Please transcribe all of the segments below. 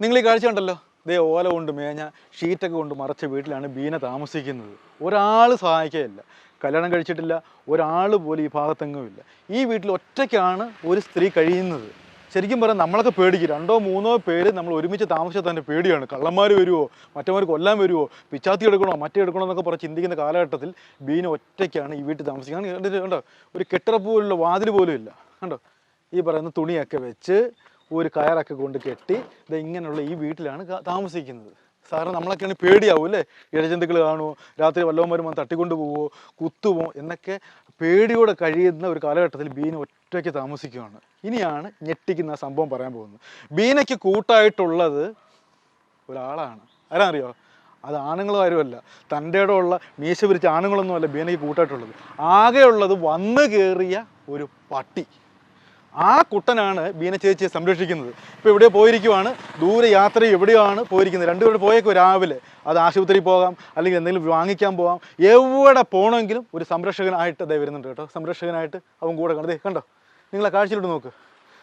നിങ്ങൾ ഈ കാഴ്ച ഉണ്ടല്ലോ ദേ ഓല കൊണ്ട് മേഞ്ഞ ഷീറ്റൊക്കെ കൊണ്ട് മറച്ച വീട്ടിലാണ് ബീന താമസിക്കുന്നത്. ഒരാൾ സഹായിക്കുകയില്ല. കല്യാണം കഴിച്ചിട്ടില്ല. ഒരാൾ പോലും ഈ ഭാഗത്തെങ്ങും ഇല്ല. ഈ വീട്ടിൽ ഒറ്റയ്ക്കാണ് ഒരു സ്ത്രീ കഴിയുന്നത്. ശരിക്കും പറയാം നമ്മളൊക്കെ പേടിക്ക്. രണ്ടോ മൂന്നോ പേര് നമ്മൾ ഒരുമിച്ച് താമസിച്ചാൽ തന്നെ പേടിയാണ്. കള്ളന്മാർ വരുമോ മറ്റവർ കൊല്ലാൻ വരുമോ പിച്ചാത്തി എടുക്കണോ? മറ്റേ എടുക്കണോ? എന്നൊക്കെ പറഞ്ഞ് ചിന്തിക്കുന്ന കാലഘട്ടത്തിൽ ബീന ഒറ്റയ്ക്കാണ് ഈ വീട്ടിൽ താമസിക്കുന്നത്. കണ്ടോ? ഒരു കെട്ടിട പോലുള്ള വാതിൽ പോലും ഇല്ല. കണ്ടോ? ഈ പറയുന്ന തുണിയൊക്കെ വെച്ച് ഒരു കയറൊക്കെ കൊണ്ട് കെട്ടി ഇത് ഇങ്ങനെയുള്ള ഈ വീട്ടിലാണ് താമസിക്കുന്നത്. സാറിന് നമ്മളൊക്കെയാണ് പേടിയാവും അല്ലേ? ഇഴജന്തുക്കൾ കാണുമോ രാത്രി വല്ലവന്മാരും വന്ന് തട്ടിക്കൊണ്ട് പോവോ? കുത്തുമോ എന്നൊക്കെ പേടിയോടെ കഴിയുന്ന ഒരു കാലഘട്ടത്തിൽ ബീന ഒറ്റയ്ക്ക് താമസിക്കുകയാണ് ഇനിയാണ് ഞെട്ടിക്കുന്ന സംഭവം പറയാൻ പോകുന്നത്. ബീനയ്ക്ക് കൂട്ടായിട്ടുള്ളത് ഒരാളാണ്. ആരാറിയോ അത് ആണുങ്ങളും ആരുമല്ല തന്റെ ഉള്ള മീശ പിരിച്ച ആണുങ്ങളൊന്നുമല്ല ബീനയ്ക്ക് കൂട്ടായിട്ടുള്ളത്. ആകെയുള്ളത് വന്നു കയറിയ ഒരു പട്ടി. ആ കുട്ടനാണ് ബീന ചേച്ചിയെ സംരക്ഷിക്കുന്നത്. ഇപ്പോൾ എവിടെയോ പോയിരിക്കുവാണ് ദൂരെ യാത്ര എവിടെയാണ് പോയിരിക്കുന്നത്? രണ്ടുപേരും പോയേക്കോ രാവിലെ? അത് ആശുപത്രിയിൽ പോകാം അല്ലെങ്കിൽ എന്തെങ്കിലും വാങ്ങിക്കാൻ പോകാം. എവിടെ പോകണമെങ്കിലും ഒരു സംരക്ഷകനായിട്ട് അതേ വരുന്നുണ്ട് കേട്ടോ. സംരക്ഷകനായിട്ട് അവൻ കൂടെ കണ്ടത് കണ്ടോ? നിങ്ങളെ കാഴ്ചയിലോട്ട് നോക്ക്.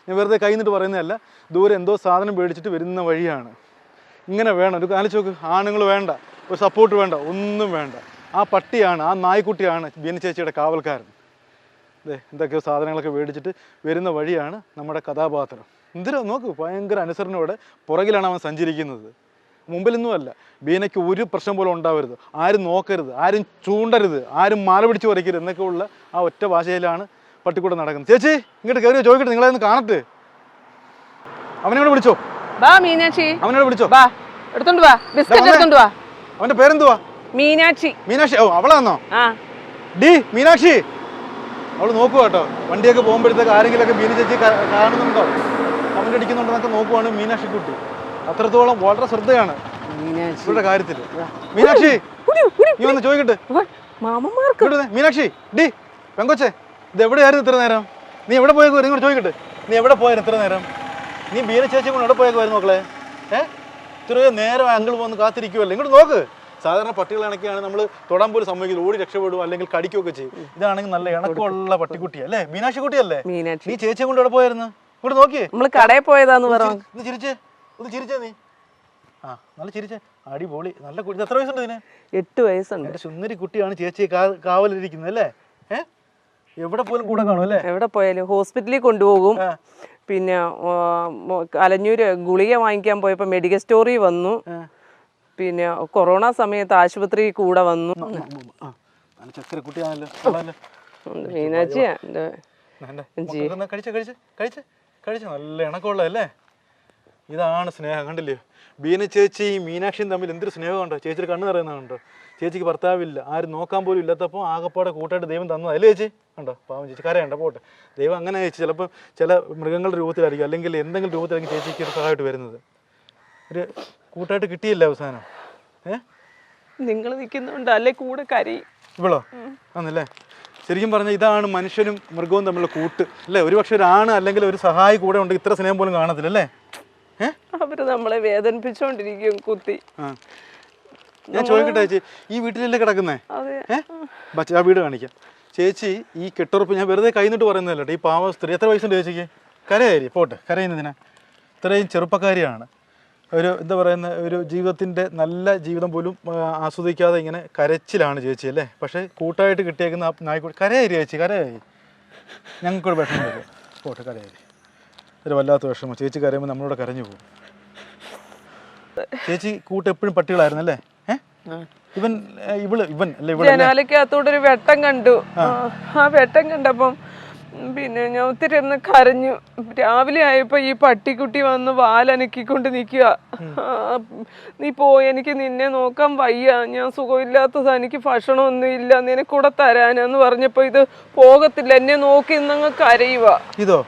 ഞാൻ വെറുതെ കൈ നിന്നിട്ട് പറയുന്നതല്ല ദൂരെ എന്തോ സാധനം മേടിച്ചിട്ട് വരുന്ന വഴിയാണ്. ഇങ്ങനെ വേണം. ഒരു കാലിച്ച് നോക്ക് ആണുങ്ങൾ വേണ്ട ഒരു സപ്പോർട്ട് വേണ്ട ഒന്നും വേണ്ട. ആ പട്ടിയാണ് ആ നായ്ക്കുട്ടിയാണ് ബീന ചേച്ചിയുടെ കാവൽക്കാരൻ. എന്തൊക്കെയോ സാധനങ്ങളൊക്കെ മേടിച്ചിട്ട് വരുന്ന വഴിയാണ് നമ്മുടെ കഥാപാത്രം. എന്തിനാ? നോക്ക് ഭയങ്കര അനുസരണയോടെ പുറകിലാണ് അവൻ സഞ്ചരിക്കുന്നത്. മുമ്പിലൊന്നുമല്ല ബീനയ്ക്ക് ഒരു പ്രശ്നം പോലും ഉണ്ടാവരുത്. ആരും നോക്കരുത്. ആരും ചൂണ്ടരുത്. ആരും മാല പിടിച്ച് പറിക്കരുത് എന്നൊക്കെയുള്ള ആ ഒറ്റ ഭാഷയിലാണ് പട്ടിക്കൂടെ നടക്കുന്നത്. ചേച്ചി ഇങ്ങോട്ട് കയറി ചോദിക്കട്ടെ. നിങ്ങളെ ഒന്ന് കാണട്ടെ. അവനോട് വിളിച്ചോ? വാ മീനാക്ഷി. വിളിച്ചോ? വാ. എടുത്തോണ്ട് വാ. ബിസ്ക്കറ്റ് എടുത്തോണ്ട് വാ. അവന്റെ പേരെന്തുവാ? മീനാക്ഷി. മീനാക്ഷി. ഓ അവളാന്നോ? ആ. ഡി മീനാക്ഷി. അവൾ നോക്കുക കേട്ടോ. വണ്ടിയൊക്കെ പോകുമ്പോഴത്തേക്ക് ആരെങ്കിലുമൊക്കെ മീന ചേച്ചി കാണുന്നുണ്ടോ? കമന്റ് അടിക്കുന്നുണ്ടോന്നൊക്കെ നോക്കുവാണ് മീനാക്ഷി കുട്ടി അത്രത്തോളം വളരെ ശ്രദ്ധയാണ് ഇവരുടെ കാര്യത്തിൽ മീനാക്ഷി നീ വന്ന് ചോദിക്കട്ടെ. മീനാക്ഷി ഡി പെങ്കൊച്ചേ ഇത് എവിടെയായിരുന്നു ഇത്ര നേരം? നീ എവിടെ പോയേക്കോ ഇങ്ങോട്ട് ചോദിക്കട്ടെ. നീ എവിടെ പോയായിരുന്നു ഇത്ര നേരം? നീ ബീന ചേച്ചി കൊണ്ട് എവിടെ പോയേക്കുമായിരുന്നു മക്കളെ? ഏ? ഇത്രയോ നേരം അങ്കിൾ വന്ന് കാത്തിരിക്കുമല്ലോ ഇങ്ങോട്ട് നോക്ക്. സാധാരണ പട്ടികളാണൊക്കെയാണ് നമ്മൾ തൊടാൻ പോലും സമ്മതിക്കില്ല. ഓടി രക്ഷപ്പെടും അല്ലെങ്കിൽ കടിക്കുകയൊക്കെ ചെയ്യും. ഇതാണെങ്കിൽ നല്ല ഇണക്കമുള്ള പട്ടിക്കുട്ടി അല്ലേ? മീനാക്ഷി. കുട്ടിയല്ലേ നീ ചേച്ചിയെ കൊണ്ട് എവിടെ പോയായിരുന്നു? ഇവിടെ നോക്കിയേ. നമ്മൾ കടയിൽ പോയതാന്ന് പറഞ്ഞു? ചിരിച്ചേ. ഒന്ന് ചിരിച്ചേ നീ. ആ നല്ല ചിരിച്ചേ. അടിപൊളി. നല്ല കുട്ടി. എത്ര വയസ്സുണ്ട് ഇതിന്? എട്ട് വയസ്സുണ്ട്. എന്റെ സുന്ദരി കുട്ടിയാണ് ചേച്ചി കാവലിരിക്കുന്നത് അല്ലേ? എവിടെ പോലും കൂടെ കാണും അല്ലേ? എവിടെ പോയാലും ഹോസ്പിറ്റലിൽ കൊണ്ടുപോകും. പിന്നെ അലഞ്ഞൂര് ഗുളിക വാങ്ങിക്കാൻ പോയപ്പോ മെഡിക്കൽ സ്റ്റോറിൽ വന്നു. പിന്നെ കൊറോണ സമയത്ത് ആശുപത്രി കൂടെ വന്നു. നല്ല ഇതാണ് സ്നേഹം കണ്ടില്ലേ? ബീന ചേച്ചി മീനാക്ഷിയും തമ്മിൽ എന്തൊരു സ്നേഹമുണ്ടോ ചേച്ചിയുടെ കണ്ണു നിറയുന്നതുണ്ടോ ചേച്ചിക്ക് ഭർത്താവില്ല. ആരും നോക്കാൻ പോലും ഇല്ലാത്തപ്പോൾ ആകപ്പാടെ കൂട്ടായിട്ട് ദൈവം തന്നതാ. അല്ലേ ചേച്ചി? ഉണ്ടോ പാവം ചേച്ചി. കരയണ്ട പോട്ടെ. ദൈവം അങ്ങനെ ചേച്ചി. ചിലപ്പോൾ ചില മൃഗങ്ങളുടെ രൂപത്തിലായിരിക്കും. അല്ലെങ്കിൽ എന്തെങ്കിലും രൂപത്തിലായിരിക്കും ചേച്ചിക്ക് ഒരു സഹായമായിട്ട് വരുന്നത്. ഒരു കൂട്ടായിട്ട് കിട്ടിയില്ല അവസാനം? ഏ? നിങ്ങൾ നിൽക്കുന്നുണ്ട് അല്ലെ കൂടെ കരി ഇവളോ? ആണല്ലേ ശരിക്കും പറഞ്ഞാൽ ഇതാണ് മനുഷ്യനും മൃഗവും തമ്മിലുള്ള കൂട്ട്. അല്ലേ? ഒരു പക്ഷെ ഒരാണ് അല്ലെങ്കിൽ ഒരു സഹായി കൂടെ ഉണ്ട് ഇത്ര സ്നേഹം പോലും കാണത്തില്ല അല്ലേ? ഏ? അവർ നമ്മളെ വേദനിപ്പിച്ചോണ്ടിരിക്കും കുത്തി. ആ. ഞാൻ ചോദിക്കട്ടെ ചേച്ചി ഈ വീട്ടിലല്ലേ കിടക്കുന്നേ? അതെ. ഏ? ബച്ച ആ വീട് കാണിക്കാം. ചേച്ചി ഈ കെട്ടുറപ്പ് ഞാൻ വെറുതെ കൈന്നിട്ട് പറയുന്നതല്ലോ ഈ പാവ സ്ത്രീ. എത്ര വയസ്സുണ്ട് ചേച്ചിക്ക്? കരയായി പോട്ടെ. കരയുന്നതിനാ. ഇത്രയും ചെറുപ്പക്കാരിയാണ്. ഒരു എന്താ പറയുന്ന ഒരു ജീവിതത്തിന്റെ നല്ല ജീവിതം പോലും ആസ്വദിക്കാതെ ഇങ്ങനെ കരച്ചിലാണ് ചേച്ചി അല്ലേ? പക്ഷേ കൂട്ടായിട്ട് കിട്ടിയേക്കുന്ന ആ നായ്ക്കോട്ട് കരയായി ചേച്ചി കരയായി. ഞങ്ങൾക്കൊരു വിഷമം വരും. പോട്ടെ കരയായി. ഒരു വല്ലാത്ത വിഷമം. ചേച്ചി കരയുമ്പോൾ നമ്മളോട് കരഞ്ഞു പോകും. ചേച്ചി കൂട്ട് എപ്പോഴും പട്ടികളായിരുന്നു അല്ലേ? ഇവൻ ഇവൾ ഇവൻ അല്ലേ ഇവൾ ജനാലക്കകത്തൂടെ ഒരു വെട്ടം കണ്ടു. ആ, വെട്ടം കണ്ടപ്പം പിന്നെ ഞാൻ ഒത്തിരി ഒന്ന് കരഞ്ഞു. രാവിലെ ആയപ്പോ ഈ പട്ടിക്കുട്ടി വന്ന് വാലനക്കിക്കൊണ്ട് നിക്കുക നീ പോയി എനിക്ക് നിന്നെ നോക്കാൻ വയ്യ. ഞാൻ സുഖമില്ലാത്തതാ എനിക്ക് ഭക്ഷണമൊന്നും ഇല്ല നിനക്കൂടെ തരാനെന്ന് പറഞ്ഞപ്പോ ഇത് പോകത്തില്ല. എന്നെ നോക്കി ഇന്നങ്ങ് കരയുക ഇതോ?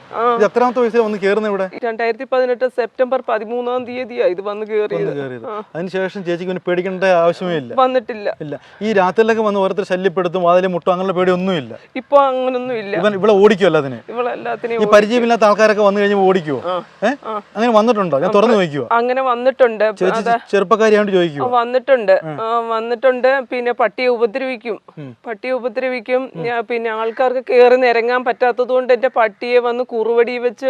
എത്രാമത്തെ വയസ്സിൽ വന്ന് കയറുന്ന ഇവിടെ? രണ്ടായിരത്തി പതിനെട്ട് സെപ്റ്റംബർ പതിമൂന്നാം തീയതിയാ ഇത് വന്ന് കയറിയത് അതിനുശേഷം ചേച്ചിക്ക് പേടിക്കേണ്ട ആവശ്യമേ ഇല്ല. വന്നിട്ടില്ല. ഇല്ല. ഈ രാത്രിയിലൊക്കെ വന്ന് ഓരോരുത്തർ ശല്യപ്പെടുത്തും വാതിലെ മുട്ടും അങ്ങനെ പേടിയൊന്നും ഇല്ല ഇപ്പൊ അങ്ങനൊന്നും ഇല്ല. ഇവിടെ ഓടിക്കും നോക്കിയോ അതിന്? ഈ പരിചയമില്ലാത്ത ആൾക്കാരൊക്കെ വന്നു കഴിഞ്ഞാൽ ഓടിക്കുവോ? ഏഹ് അങ്ങനെ വന്നിട്ടുണ്ടോ? ഞാൻ തുറന്നു നോക്കിയോ? അങ്ങനെ വന്നിട്ടുണ്ട്. ചെറുപ്പക്കാരിയാണ്ട് ചോദിക്കുവോ? വന്നിട്ടുണ്ട്. വന്നിട്ടുണ്ട്. പിന്നെ പട്ടിയെ ഉപദ്രവിക്കും. പട്ടിയെ ഉപദ്രവിക്കും. പിന്നെ ആൾക്കാർക്ക് കയറി നിരങ്ങാൻ പറ്റാത്തത് കൊണ്ട് എന്റെ പട്ടിയെ വന്ന് കുറുവടി വെച്ച്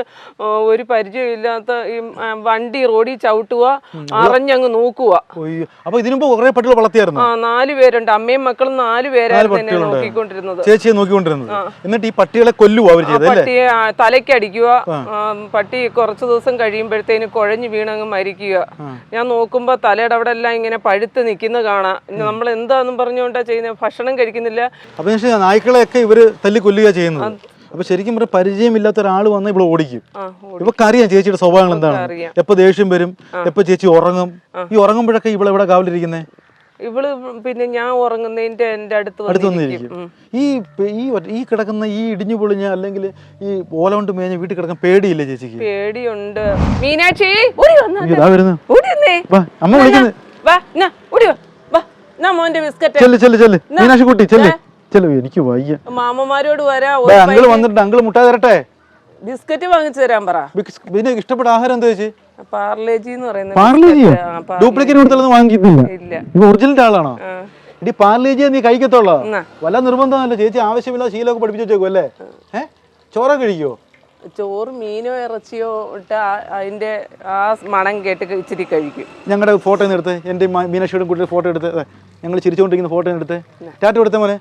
ഒരു പരിചയമില്ലാത്ത ഈ വണ്ടി റോഡിൽ ചവിട്ടുക അറിഞ്ഞങ്ങ് നോക്കുക. അപ്പൊ ഇതിനു മുമ്പ് കുറെ പട്ടികൾ വളർത്തിയായിരുന്നു? ആ നാല് പേരുണ്ട്. അമ്മയും മക്കളും നാല് പേരായിരുന്നു. നോക്കിക്കൊണ്ടിരുന്നത്. ചേച്ചിയെ നോക്കിക്കൊണ്ടിരുന്നത്. എന്നിട്ട് ഈ പട്ടികളെ കൊല്ലുവോ അവർ ചെയ്തത് അല്ലേ? പട്ടിയെ ആ, തലയ്ക്കടിക്കുക ആ, പട്ടി കുറച്ചു ദിവസം കഴിയുമ്പോഴത്തേന് കുഴഞ്ഞു വീണങ്ങ് മരിക്കുക. ഞാൻ നോക്കുമ്പോ തലയുടെ അവിടെ എല്ലാം ഇങ്ങനെ പഴുത്ത് നിൽക്കുന്ന കാണാം. നമ്മൾ എന്താന്നും പറഞ്ഞുകൊണ്ടാ ചെയ്യുന്നത് ഭക്ഷണം കഴിക്കുന്നില്ല. അപ്പൊ വെച്ചാൽ നായ്ക്കളെയൊക്കെ ഇവർ തല്ലിക്കൊല്ലുക ചെയ്യുന്നത്? അപ്പൊ ശരിക്കും പറഞ്ഞ പരിചയമില്ലാത്ത ഒരാൾ വന്ന് ഇവിടെ ഓടിക്കും. ആ, ഇവക്ക് അറിയാം ചേച്ചിയുടെ സ്വഭാവങ്ങൾ എന്താണ്. അറിയാം. എപ്പോ ദേഷ്യം വരും എപ്പോ ചേച്ചി ഉറങ്ങും. ഈ ഉറങ്ങുമ്പോഴൊക്കെ ഇവിടെ ഇവിടെ കാവലിരിക്കുന്നേ? ഇവൾ പിന്നെ ഞാൻ ഉറങ്ങുന്നതിന്റെ എന്റെ അടുത്ത് അടുത്ത് വന്നിരിക്കും ഈ ഈ ഈ കിടക്കുന്ന ഈ ഇടിഞ്ഞു പൊളിഞ്ഞ അല്ലെങ്കിൽ ഈ ഓല കൊണ്ട് മേഞ്ഞ വീട്ടിൽ കിടക്കാൻ പേടിയില്ലേ ചേച്ചിക്ക്? പേടിയുണ്ട്. മീനാക്ഷി ഓടി വരുന്നു. ഓടി വന്നേ. അമ്മ വിളിക്കുന്നു. വാ എന്നാ ഓടി വാ എന്നാ മോന്റെ ബിസ്ക്കറ്റ്. ചെല്ല് ചെല്ല് ചെല്ല്. മീനാക്ഷി കുട്ടി ചെല്ല്. ചെല്ല് എനിക്ക് വയ്യ. മാമന്മാരോട് വരാ ദേ, അങ്കിൾ വന്നിട്ടുണ്ട് അങ്കിൾ മുട്ടായി തരട്ടെ? ബിസ്ക്കറ്റ് വാങ്ങിച്ചു തരാൻ പറ. പിന്നെ ഇഷ്ടപ്പെട്ട ആഹാരം എന്താ ചേച്ചി? പാർലേജി എന്ന് പറയുന്നത് പാർലേജിയോ? ഡ്യൂപ്ലിക്കേറ്റ് കൊടുത്തൊന്നും വാങ്ങിക്കുന്നില്ല ഇല്ല. ഒറിജിനൽ ആളാണോ. ഇടി പാർലേജിയെ നീ കഴിക്കത്തുള്ളോ? വല്ല നിർബന്ധമല്ല ചേച്ചി ആവശ്യമില്ലാതെ ശീലമൊക്കെ പഠിപ്പിച്ചു വെച്ചേക്കും അല്ലേ ഏ? ചോറ കഴിക്കോ? ചോറ് മീനോ ഇറച്ചിയോ ഇട്ട് അതിന്റെ ആ മണം കേട്ട് ഇച്ചിരി കഴിക്കും. ഞങ്ങളുടെ ഫോട്ടോ എടുത്ത്. എന്റെ മീനാക്ഷിയുടെ കുട്ടിയുടെ ഫോട്ടോ എടുത്ത്. ഞങ്ങൾ ചിരിച്ചുകൊണ്ടിരിക്കുന്ന ഫോട്ടോ എടുത്ത്. ടാറ്റ കൊടുത്ത മോനെ.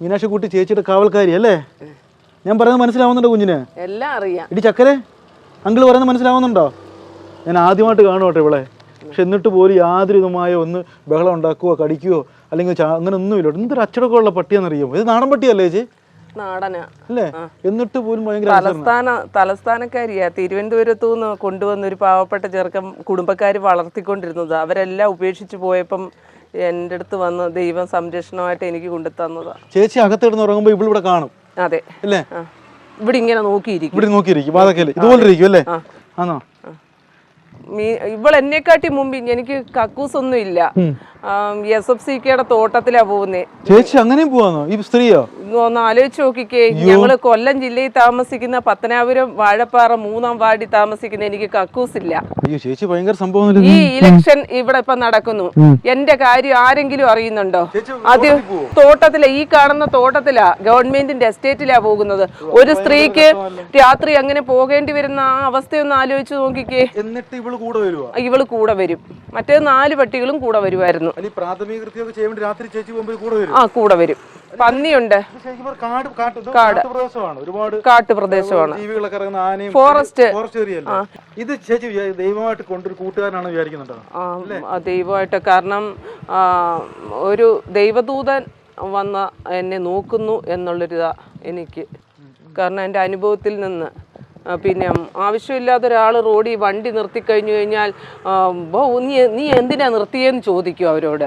മീനാക്ഷി കൂട്ടി ചേച്ചിയുടെ കാവൽക്കാരി അല്ലേ ഞാൻ പറയുന്നത് മനസ്സിലാവുന്നുണ്ടോ കുഞ്ഞിന്? എല്ലാം അറിയാം. ഇടി ചക്കരെ അങ്കിൾ പറയുന്നത് മനസ്സിലാവുന്നുണ്ടോ? ഞാൻ ആദ്യമായിട്ട് കാണുവട്ടെ ഇവിടെ പക്ഷെ എന്നിട്ട് പോലും യാതൊരു വിധമായ ഒന്ന് ബഹളം ഉണ്ടാക്കുകയോ കടിക്കുകയോ അല്ലെങ്കിൽ അങ്ങനെ ഒന്നുമില്ല എന്തൊരു അച്ചടക്കമുള്ള ഉള്ള പട്ടിയാണെന്നറിയാമോ ഇത് നാടൻ പട്ടിയല്ലേ ചേച്ചി? നാടനാ. അല്ലേ? എന്നിട്ട് പോലും ഭയങ്കര തലസ്ഥാന തലസ്ഥാനക്കാരിയാ. തിരുവനന്തപുരത്തു നിന്ന് കൊണ്ടുവന്ന ഒരു പാവപ്പെട്ട ചെറുക്കം കുടുംബക്കാർ വളർത്തിക്കൊണ്ടിരുന്നത്. അവരെല്ലാം ഉപേക്ഷിച്ച് പോയപ്പം എന്റെ അടുത്ത് വന്ന് ദൈവം സംരക്ഷണമായിട്ട് എനിക്ക് കൊണ്ടു തന്നതാ ചേച്ചി അകത്ത് കിടന്ന് ഉറങ്ങുമ്പോൾ ഇവിടെ കാണും. അതെ. അല്ലേ? ഇവിടെ ഇങ്ങനെ നോക്കിയിരിക്കും. ഇവിടെ നോക്കിയിരിക്കും. വാതക്കൽ. ഇതുപോലെ ഇരിക്കും അല്ലേ? ആണോ? ഇവൾ എന്നെക്കാട്ടി മുമ്പ് എനിക്ക് കക്കൂസ് ഒന്നും ഇല്ല എസ് എഫ് സി കെയുടെ തോട്ടത്തിലാ പോകുന്നേ. ചേച്ചി അങ്ങനെ പോവാന്നോ? ഈ സ്ത്രീയോ? ഒന്ന് ആലോചിച്ച് നോക്കിക്കേ. ഞങ്ങൾ കൊല്ലം ജില്ലയിൽ താമസിക്കുന്ന പത്തനാപുരം വാഴപ്പാറ മൂന്നാം വാർഡിൽ താമസിക്കുന്ന എനിക്ക് കക്കൂസ് ഇല്ല അയ്യോ ചേച്ചി ഭയങ്കര സംഭവം ഈ ഇലക്ഷൻ ഇവിടെ ഇപ്പൊ നടക്കുന്നു. എന്റെ കാര്യം ആരെങ്കിലും അറിയുന്നുണ്ടോ? അത് തോട്ടത്തില ഈ കാണുന്ന തോട്ടത്തിലാ ഗവൺമെന്റിന്റെ എസ്റ്റേറ്റിലാ പോകുന്നത്. ഒരു സ്ത്രീക്ക് രാത്രി അങ്ങനെ പോകേണ്ടി വരുന്ന ആ അവസ്ഥയൊന്ന് ആലോചിച്ച് നോക്കിക്കേ. എന്നിട്ട് ഇവൾ കൂടെ ഇവൾ കൂടെ വരും. മറ്റേ നാല് പട്ടികളും കൂടെ വരുമായിരുന്നു അല്ലെങ്കിൽ പ്രാഥമിക കൃത്യമൊക്കെ ചെയ്യാൻ വേണ്ടി രാത്രി ചേച്ചി പോകുമ്പോൾ കൂടെ വരും. ആ കൂടെ വരും. പന്നിയുണ്ട്. കാട് ഒരുപാട് കാട്ടുപ്രദേശമാണ്. ഫോറസ്റ്റ്. ഇത് ചേച്ചി ദൈവമായിട്ട് കൊണ്ടൊരു കൂട്ടുകാരനാണ് വിചാരിക്കുന്നുണ്ടോ? ദൈവമായിട്ട്. കാരണം ഒരു ദൈവദൂതൻ വന്ന എന്നെ നോക്കുന്നു എന്നുള്ളൊരിതാ എനിക്ക്. കാരണം എന്റെ അനുഭവത്തിൽ നിന്ന് പിന്നെ ആവശ്യമില്ലാത്ത ഒരാൾ റോഡിൽ വണ്ടി നിർത്തി കഴിഞ്ഞു കഴിഞ്ഞാൽ ബോ, നീ നീ എന്തിനാ നിർത്തിയെന്ന് ചോദിക്കും അവരോട്.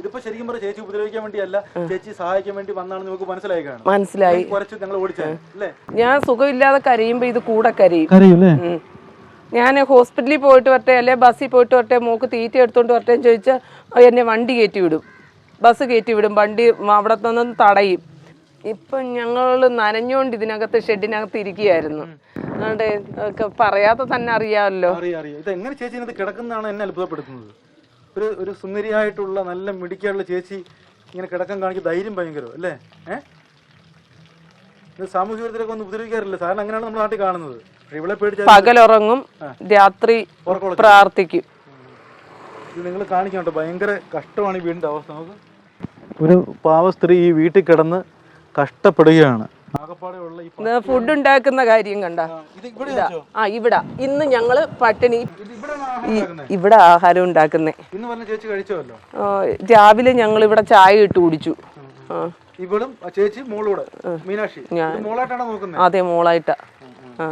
ഇതിപ്പോ ശരിക്കും പറഞ്ഞ ചേച്ചി ഉപദ്രവിക്കാൻ വേണ്ടിയല്ല ചേച്ചി സഹായിക്കാൻ വേണ്ടി വന്നാണ് നമുക്ക് മനസ്സിലായി കാണും. മനസ്സിലായി. കുറച്ച് ഞങ്ങൾ ഓടിച്ചാൽ ഞാൻ സുഖമില്ലാതെ കരയുമ്പോ ഇത് കൂടെ കരയും. ഞാൻ ഹോസ്പിറ്റലിൽ പോയിട്ട് വരട്ടെ അല്ലെ ബസ്സിൽ പോയിട്ട് വരട്ടെ മോക്ക് തീറ്റ എടുത്തോണ്ട് വരട്ടെ എന്ന് ചോദിച്ചാൽ എന്നെ വണ്ടി കയറ്റി വിടും. ബസ് കയറ്റി വിടും. വണ്ടി അവിടെ നിന്ന് തടയും. ഇപ്പം ഞങ്ങൾ നനഞ്ഞുകൊണ്ട് ഇതിനകത്ത് ഷെഡിനകത്ത് ഇരിക്കുകയായിരുന്നു. അതുകൊണ്ട് ഒക്കെ പറയാതെ തന്നെ അറിയാമല്ലോ. അറിയാം അറിയാം. ഇത് എങ്ങനെ ചേച്ചി ഇതിനകത്ത് കിടക്കുന്നതാണ് എന്നെ അത്ഭുതപ്പെടുത്തുന്നത്? ഒരു ഒരു സുന്ദരിയായിട്ടുള്ള നല്ല മിടിക്കാനുള്ള ചേച്ചി ഇങ്ങനെ കിടക്കാൻ കാണിക്കും ധൈര്യം ഭയങ്കര അല്ലേ? ഏഹ് ഇത് സാമൂഹ്യ വിരുദ്ധരൊക്കെ ഒന്നും ഉപദ്രവിക്കാറില്ല. സാറിന് അങ്ങനെയാണ് നമ്മുടെ നാട്ടിൽ കാണുന്നത്. പക്ഷേ ഇവളെ പേടിച്ചാൽ പകലുറങ്ങും രാത്രി പ്രാർത്ഥിക്കും. ഇത് നിങ്ങൾ കാണിക്കണം കേട്ടോ ഭയങ്കര കഷ്ടമാണ് ഈ വീടിന്റെ അവസ്ഥ. നമുക്ക് ഒരു പാവ സ്ത്രീ ഈ വീട്ടിൽ കിടന്ന് കഷ്ടപ്പെടുകയാണ്. ഫുഡ് ഉണ്ടാക്കുന്ന കാര്യം കണ്ട. ആ ഇവിടെ ഇന്ന് ഞങ്ങൾ പട്ടിണി ഇവിടെ ആഹാരം ഉണ്ടാക്കുന്നെ? രാവിലെ ഞങ്ങൾ ഇവിടെ ചായ ഇട്ട് കുടിച്ചു. ഇവളും ചേച്ചി മോളൂടെ മീനാക്ഷി. അതെ മോളായിട്ടാ. ആ.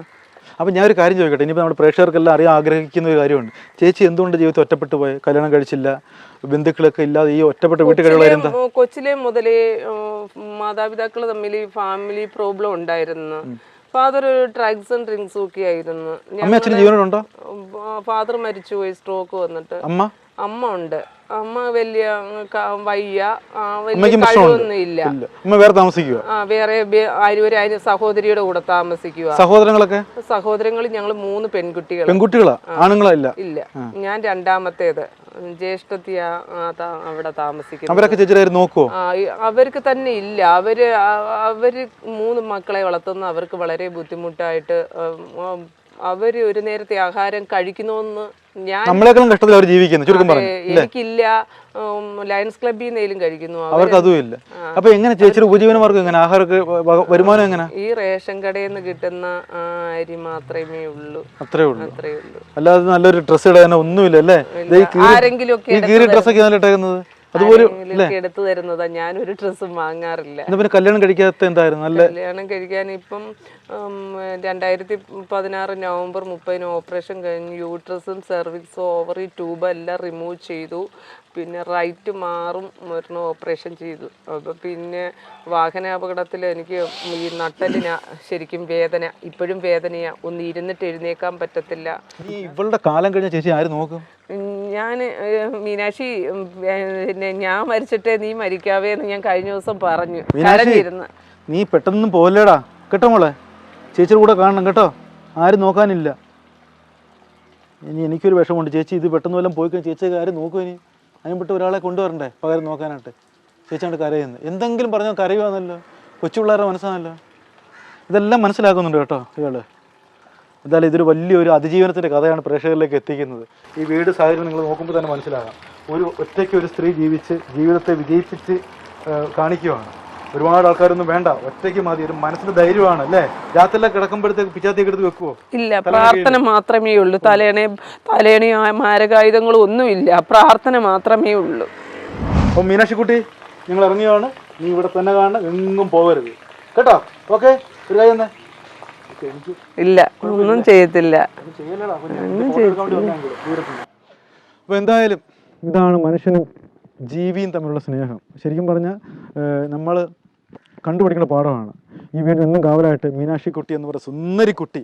അപ്പം ഞാൻ ഒരു കാര്യം ചോദിക്കട്ടെ? ഇനിയിപ്പോൾ നമ്മുടെ പ്രേക്ഷകർക്കെല്ലാം അറിയാൻ ആഗ്രഹിക്കുന്ന ഒരു കാര്യമുണ്ട്. ചേച്ചി എന്തുകൊണ്ട് ജീവിതത്തിൽ ഒറ്റപ്പെട്ടു പോയി? കല്യാണം കഴിച്ചില്ല. ബന്ധുക്കളൊക്കെ ഇല്ലാതെ ഈ ഒറ്റപ്പെട്ട എന്താ കൊച്ചിലെ- മുതലേ മാതാപിതാക്കൾ തമ്മിൽ ഫാമിലി പ്രോബ്ലം ഉണ്ടായിരുന്നു. ഫാദർ ഡ്രഗ്സ് ആൻഡ് ഡ്രിങ്ക്സ് ഒക്കെ ആയിരുന്നു. അമ്മ അച്ഛന് ജീവനുണ്ടോ ഫാദർ മരിച്ചുപോയി സ്ട്രോക്ക് വന്നിട്ട്. അമ്മ? അമ്മ ഉണ്ട്. അമ്മ വലിയ വയ്യ വലിയ അമ്മയ്ക്കും പ്രശ്നമുണ്ട് കഴിവൊന്നും ഇല്ല. ഇല്ല അമ്മ വേറെ താമസിക്കുക ആ വേറെ ബെ- ആരും അതിന് സഹോദരിയുടെ കൂടെ താമസിക്കുക സഹോദരങ്ങളൊക്കെ? സഹോദരങ്ങൾ ഞങ്ങൾ മൂന്ന് പെൺകുട്ടികൾ പെൺകുട്ടികളാ? ആണുങ്ങളല്ല ഇല്ല? ഞാൻ രണ്ടാമത്തേത്. ജ്യേഷ്ഠത്തിയ അവിടെ താമസിക്കുന്നത്. അവരൊക്കെ ചേച്ചിയുടെ നോക്കുമോ അവർക്ക് തന്നെ ഇല്ല. അവർ അവർ മൂന്ന് മക്കളെ വളർത്തുന്ന അവർക്ക് വളരെ ബുദ്ധിമുട്ടായിട്ട് ഉം, ഒരു നേരത്തെ ആഹാരം കഴിക്കണമെന്ന് ഞാൻ നമ്മളെക്കാളും കഷ്ടത്തിൽ അവർ ജീവിക്കുന്നത് ചുരുക്കം പറഞ്ഞു എനിക്കില്ല ലയൻസ് ലയൺസ് ക്ലബിൽ നിന്നേലും കഴിക്കുന്നു അവർക്ക് അതുമില്ല അപ്പൊ എങ്ങനെ ചേച്ചി ഉപജീവന മാർഗം എങ്ങനെ? വരുമാനം എങ്ങനെ? ഈ റേഷൻ കടയിൽ നിന്ന് കിട്ടുന്ന അരി മാത്രമേ ഉള്ളൂ. അത്രേ ഉള്ളൂ. അത്രേ ഉള്ളൂ. അല്ലാതെ നല്ലൊരു ഡ്രസ്സ് ഇടാനോ ഒന്നുമില്ല അല്ലേ? ആരെങ്കിലും ഈ കീറി ഡ്രസ്സൊക്കെ ഇട്ടേക്കുന്നത്? അതുപോലെ എടുത്തു തരുന്നതാ. ഞാനൊരു ഡ്രസ്സും വാങ്ങാറില്ല. പിന്നെ കല്യാണം കഴിക്കാത്ത എന്തായിരുന്നു? നല്ല കല്യാണം കഴിക്കാൻ ഇപ്പം രണ്ടായിരത്തി പതിനാറ് നവംബർ മുപ്പതിന് ഓപ്പറേഷൻ കഴിഞ്ഞ് യൂട്രസും സെർവിക്സും ഓവറി ട്യൂബ് എല്ലാം റിമൂവ് ചെയ്തു. പിന്നെ റൈറ്റ് മാറും ഒരെണ്ണം ഓപ്പറേഷൻ ചെയ്തു. അപ്പോൾ പിന്നെ വാഹനാപകടത്തിൽ എനിക്ക് ഈ നട്ടലിന ശരിക്കും വേദന. ഇപ്പോഴും വേദനയാ. ഒന്ന് ഇരുന്നിട്ട് എഴുന്നേക്കാൻ പറ്റത്തില്ല. ഇവളുടെ കാലം കഴിഞ്ഞ ചേച്ചി ആര് നോക്കും? ഞാൻ മീനാക്ഷി പിന്നെ ഞാൻ മരിച്ചിട്ടേ നീ മരിക്കാവേ എന്ന് ഞാൻ കഴിഞ്ഞ ദിവസം പറഞ്ഞു. നീ പെട്ടെന്ന് പോലേടാ കേട്ടോ മോളെ? ചേച്ചിയുടെ കൂടെ കാണണം കേട്ടോ. ആരും നോക്കാനില്ല. ഇനി എനിക്കൊരു വിഷമമുണ്ട്. ചേച്ചി ഇത് പെട്ടെന്ന് വല്ലതും പോയി കഴിഞ്ഞാൽ ചേച്ചി കാര്യം നോക്കും ഇനി. അതിന് വിട്ട് ഒരാളെ കൊണ്ടുവരണ്ടേ? പകരം നോക്കാനായിട്ട്. ചേച്ചിയാണ്ട് കരയുന്നത് എന്തെങ്കിലും പറഞ്ഞാൽ കരയുവാന്നല്ലോ. കൊച്ചു പിള്ളേരുടെ മനസ്സാണല്ലോ. ഇതെല്ലാം മനസ്സിലാക്കുന്നുണ്ട് കേട്ടോ ഇയാൾ. എന്തായാലും ഇതൊരു വലിയൊരു അതിജീവനത്തിന്റെ കഥയാണ് പ്രേക്ഷകരിലേക്ക് എത്തിക്കുന്നത്. ഈ വീട് സാഹചര്യം നിങ്ങൾ നോക്കുമ്പോൾ തന്നെ മനസ്സിലാകാം. ഒരു ഒറ്റയ്ക്ക് ഒരു സ്ത്രീ ജീവിച്ച് ജീവിതത്തെ വിജയിപ്പിച്ച് കാണിക്കുകയാണ് ഒരുപാട് ആൾക്കാരൊന്നും വേണ്ട. ഒറ്റയ്ക്ക് മതി. ഒരു മനസ്സിന് ധൈര്യമാണ് അല്ലേ? രാത്രിയിലെ കിടക്കുമ്പോഴത്തേക്ക് പിച്ചാത്തേക്ക് എടുത്ത് വെക്കുവോ? ഇല്ല പ്രാർത്ഥന മാത്രമേ ഉള്ളൂ. തലേണ തലേണി മാരകായുധങ്ങളും ഒന്നുമില്ല. പ്രാർത്ഥന മാത്രമേ ഉള്ളൂ. അപ്പം മീനാക്ഷിക്കുട്ടി നിങ്ങൾ ഇറങ്ങിയാണ് നീ ഇവിടെ തന്നെ കാണണം. എങ്ങും പോകരുത്. കേട്ടോ? ഓക്കെ? ഒരു കാര്യം തന്നെ. ഇല്ല ഒന്നും ചെയ്യത്തില്ല. ഒന്നും അപ്പൊ എന്തായാലും ഇതാണ് മനുഷ്യനും ജീവിയും തമ്മിലുള്ള സ്നേഹം. ശരിക്കും പറഞ്ഞാൽ നമ്മൾ കണ്ടുപിടിക്കുന്ന പാഠമാണ്. ഈ വീട് എന്നും കാവലായിട്ട് മീനാക്ഷി കുട്ടി എന്ന് പറയുന്ന സുന്ദരി കുട്ടി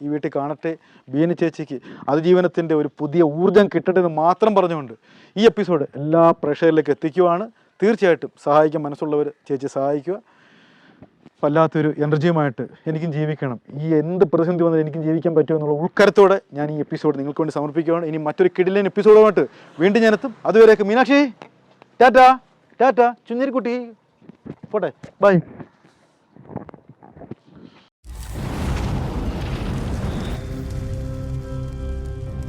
ഈ വീട്ടിൽ കാണട്ടെ ബീന ചേച്ചിക്ക് അതിജീവനത്തിന്റെ ഒരു പുതിയ ഊർജം കിട്ടട്ടെ എന്ന് മാത്രം പറഞ്ഞുകൊണ്ട് ഈ എപ്പിസോഡ് എല്ലാ പ്രേക്ഷകരിലേക്ക് എത്തിക്കുവാണ്. തീർച്ചയായിട്ടും സഹായിക്കാൻ മനസ്സുള്ളവർ ചേച്ചി സഹായിക്കുക. വല്ലാത്തൊരു എനർജിയുമായിട്ട് എനിക്കും ജീവിക്കണം. ഈ എന്ത് പ്രതിസന്ധി വന്നാലും എനിക്കും ജീവിക്കാൻ പറ്റുമോ എന്നുള്ള ഉൾക്കരത്തോടെ ഞാൻ ഈ എപ്പിസോഡ് നിങ്ങൾക്ക് വേണ്ടി സമർപ്പിക്കുകയാണ്. ഇനി മറ്റൊരു കിടിലൻ എപ്പിസോഡുമായിട്ട് വീണ്ടും ഞാനെത്തും അതുവരേക്ക് മീനാക്ഷി. ടാറ്റ. ടാറ്റ. ചുഞ്ഞിരിക്കുട്ടി. പോട്ടെ. ബൈ.